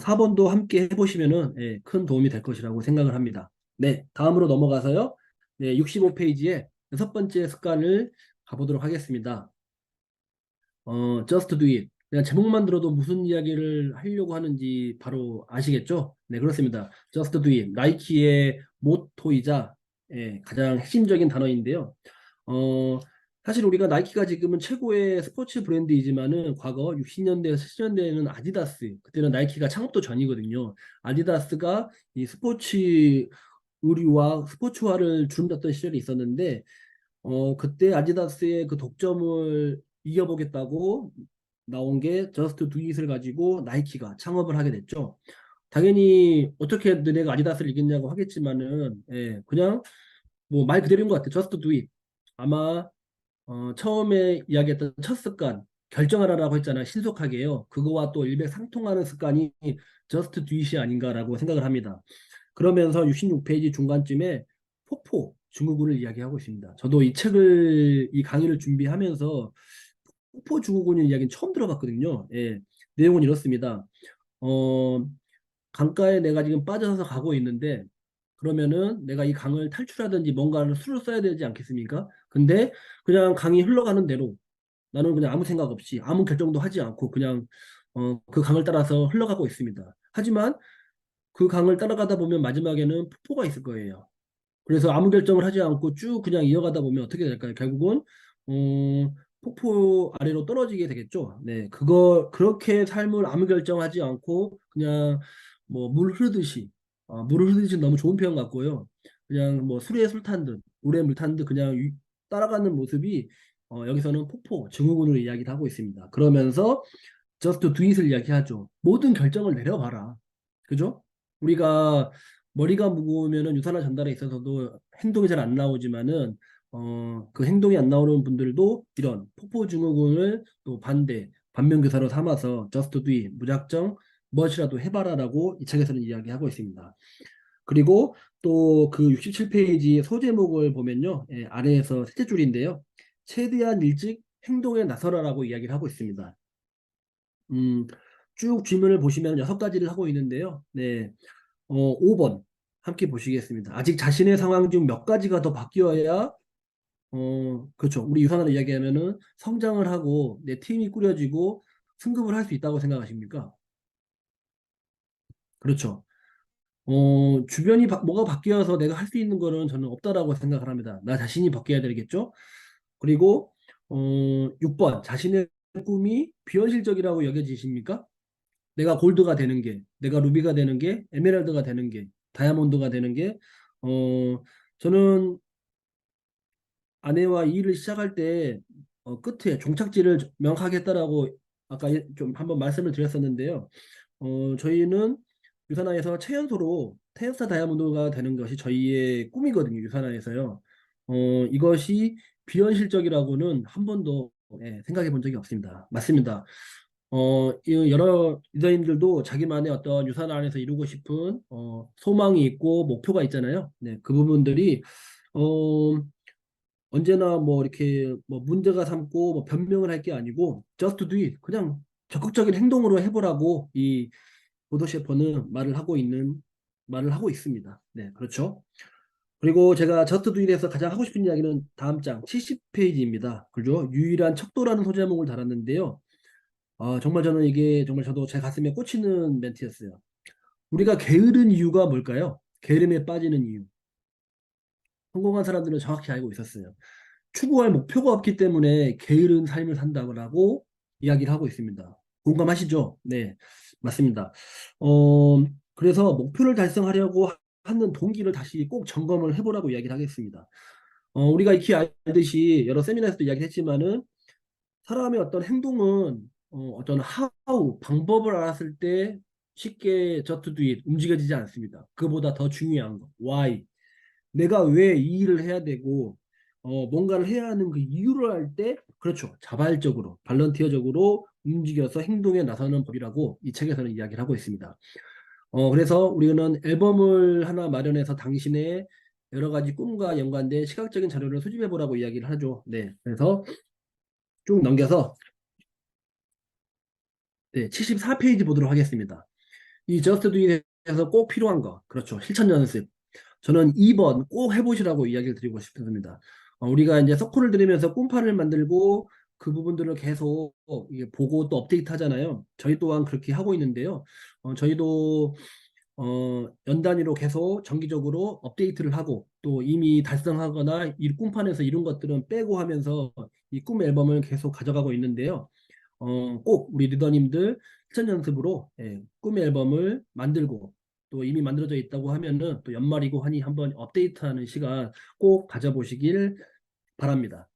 4번도 함께 해보시면은 예, 큰 도움이 될 것이라고 생각을 합니다. 네, 다음으로 넘어가서요. 네, 65페이지에 여섯 번째 습관을 가보도록 하겠습니다. 어, just do it. 그냥 제목만 들어도 무슨 이야기를 하려고 하는지 바로 아시겠죠? 네, 그렇습니다. just do it. 나이키의 모토이자 예, 가장 핵심적인 단어인데요. 어, 사실 우리가 나이키가 지금은 최고의 스포츠 브랜드이지만은 과거 60년대, 70년대에는 아디다스, 그때는 나이키가 창업도 전이거든요. 아디다스가 이 스포츠 의류와 스포츠화를 주름잡던 시절이 있었는데, 어, 그때 아디다스의 그 독점을 이겨보겠다고 나온 게 저스트 두잇을 가지고 나이키가 창업을 하게 됐죠. 당연히 어떻게 너네가 아디다스를 이겼냐고 하겠지만은, 예, 그냥 뭐 말 그대로인 것 같아요. 저스트 두잇. 아마 어, 처음에 이야기했던 첫 습관 결정하라라고 했잖아요. 신속하게요. 그거와 또 일맥상통하는 습관이 저스트 두잇이 아닌가라고 생각을 합니다. 그러면서 66페이지 중간쯤에 포포 증후군을 이야기하고 있습니다. 저도 이 책을 이 강의를 준비하면서 포포 증후군의 이야기는 처음 들어봤거든요. 예, 내용은 이렇습니다. 어, 강가에 내가 지금 빠져서 가고 있는데 그러면은 내가 이 강을 탈출하든지 뭔가를 수를 써야 되지 않겠습니까? 근데 그냥 강이 흘러가는 대로 나는 그냥 아무 생각 없이 아무 결정도 하지 않고 그냥 어, 그 강을 따라서 흘러가고 있습니다. 하지만 그 강을 따라가다 보면 마지막에는 폭포가 있을 거예요. 그래서 아무 결정을 하지 않고 쭉 그냥 이어가다 보면 어떻게 될까요? 결국은 어, 폭포 아래로 떨어지게 되겠죠. 네, 그거 그렇게 삶을 아무 결정하지 않고 그냥 뭐 물 흐르듯이 어, 물을 흐르듯이 너무 좋은 표현 같고요. 그냥 뭐 술에 술 탄 듯, 물에 물 탄 듯 그냥 유- 따라가는 모습이 어, 여기서는 폭포 증후군으로 이야기를 하고 있습니다. 그러면서 just do it을 이야기하죠. 모든 결정을 내려봐라. 그죠? 우리가 머리가 무거우면은 유산화 전달에 있어서도 행동이 잘 안 나오지만은 어, 그 행동이 안 나오는 분들도 이런 폭포 증후군을 또 반대 반면교사로 삼아서 just do it 무작정 무엇이라도 해봐라라고 이 책에서는 이야기하고 있습니다. 그리고 또 그 67페이지 소제목을 보면요. 예, 아래에서 셋째 줄인데요. 최대한 일찍 행동에 나서라라고 이야기를 하고 있습니다. 음, 쭉 질문을 보시면 여섯 가지를 하고 있는데요. 네, 어, 5번 함께 보시겠습니다. 아직 자신의 상황 중 몇 가지가 더 바뀌어야 어, 그렇죠. 우리 유산화로 이야기하면은 성장을 하고 내 팀이 꾸려지고 승급을 할 수 있다고 생각하십니까? 그렇죠. 어, 주변이 바- 뭐가 바뀌어서 내가 할 수 있는 거는 저는 없다라고 생각을 합니다. 나 자신이 바뀌어야 되겠죠? 그리고 어, 6번 자신의 꿈이 비현실적이라고 여겨지십니까? 내가 골드가 되는 게, 내가 루비가 되는 게, 에메랄드가 되는 게, 다이아몬드가 되는 게, 어, 저는 아내와 이 일을 시작할 때 어, 끝에 종착지를 명확하게 했다라고 아까 예- 좀 한번 말씀을 드렸었는데요. 어, 저희는 유산화에서 최연소로 테스타 다이아몬드가 되는 것이 저희의 꿈이거든요. 유산화에서요. 어, 이것이 비현실적이라고는 한 번도 예, 생각해 본 적이 없습니다. 맞습니다. 어, 이 여러 유다인들도 자기만의 어떤 유산 안에서 이루고 싶은 어, 소망이 있고 목표가 있잖아요. 네, 그 부분들이 어, 언제나 뭐 이렇게 뭐 문제가 삼고 뭐 변명을 할 게 아니고 just do it 그냥 적극적인 행동으로 해보라고 이 보도 셰퍼는 말을 하고 있는 말을 하고 있습니다. 네, 그렇죠. 그리고 제가 저스트 두일에서 가장 하고 싶은 이야기는 다음 장 70페이지입니다. 그죠? 유일한 척도라는 소제목을 달았는데요. 아, 정말 저는 이게 정말 저도 제 가슴에 꽂히는 멘트였어요. 우리가 게으른 이유가 뭘까요? 게으름에 빠지는 이유. 성공한 사람들은 정확히 알고 있었어요. 추구할 목표가 없기 때문에 게으른 삶을 산다고 이야기를 하고 있습니다. 공감하시죠? 네, 맞습니다. 어, 그래서 목표를 달성하려고 하는 동기를 다시 꼭 점검을 해보라고 이야기를 하겠습니다. 어, 우리가 익히 알듯이 여러 세미나에서도 이야기했지만은 사람의 어떤 행동은 어, 떤 하우 방법을 알았을 때 쉽게 just do it 움직여지지 않습니다. 그보다 더 중요한 거 why 내가 왜 이 일을 해야 되고 어, 뭔가를 해야 하는 그 이유를 할때 그렇죠 자발적으로 발런티어적으로 움직여서 행동에 나서는 법이라고 이 책에서는 이야기를 하고 있습니다. 어, 그래서 우리는 앨범을 하나 마련해서 당신의 여러 가지 꿈과 연관된 시각적인 자료를 수집해 보라고 이야기를 하죠. 네, 그래서 쭉 넘겨서 네, 74페이지 보도록 하겠습니다. 이 저스트 두잇에서 꼭 필요한 거 그렇죠 실천 연습 저는 2번 꼭 해보시라고 이야기를 드리고 싶습니다 어, 우리가 이제 서클을 들으면서 꿈판을 만들고 그 부분들을 계속 보고 또 업데이트 하잖아요 저희 또한 그렇게 하고 있는데요 어, 저희도 어, 연 단위로 계속 정기적으로 업데이트를 하고 또 이미 달성하거나 이 꿈판에서 이룬 것들은 빼고 하면서 이 꿈 앨범을 계속 가져가고 있는데요. 어, 꼭 우리 리더님들 실전 연습으로 예, 꿈 앨범을 만들고 또 이미 만들어져 있다고 하면은 또 연말이고 하니 한번 업데이트하는 시간 꼭 가져보시길 바랍니다.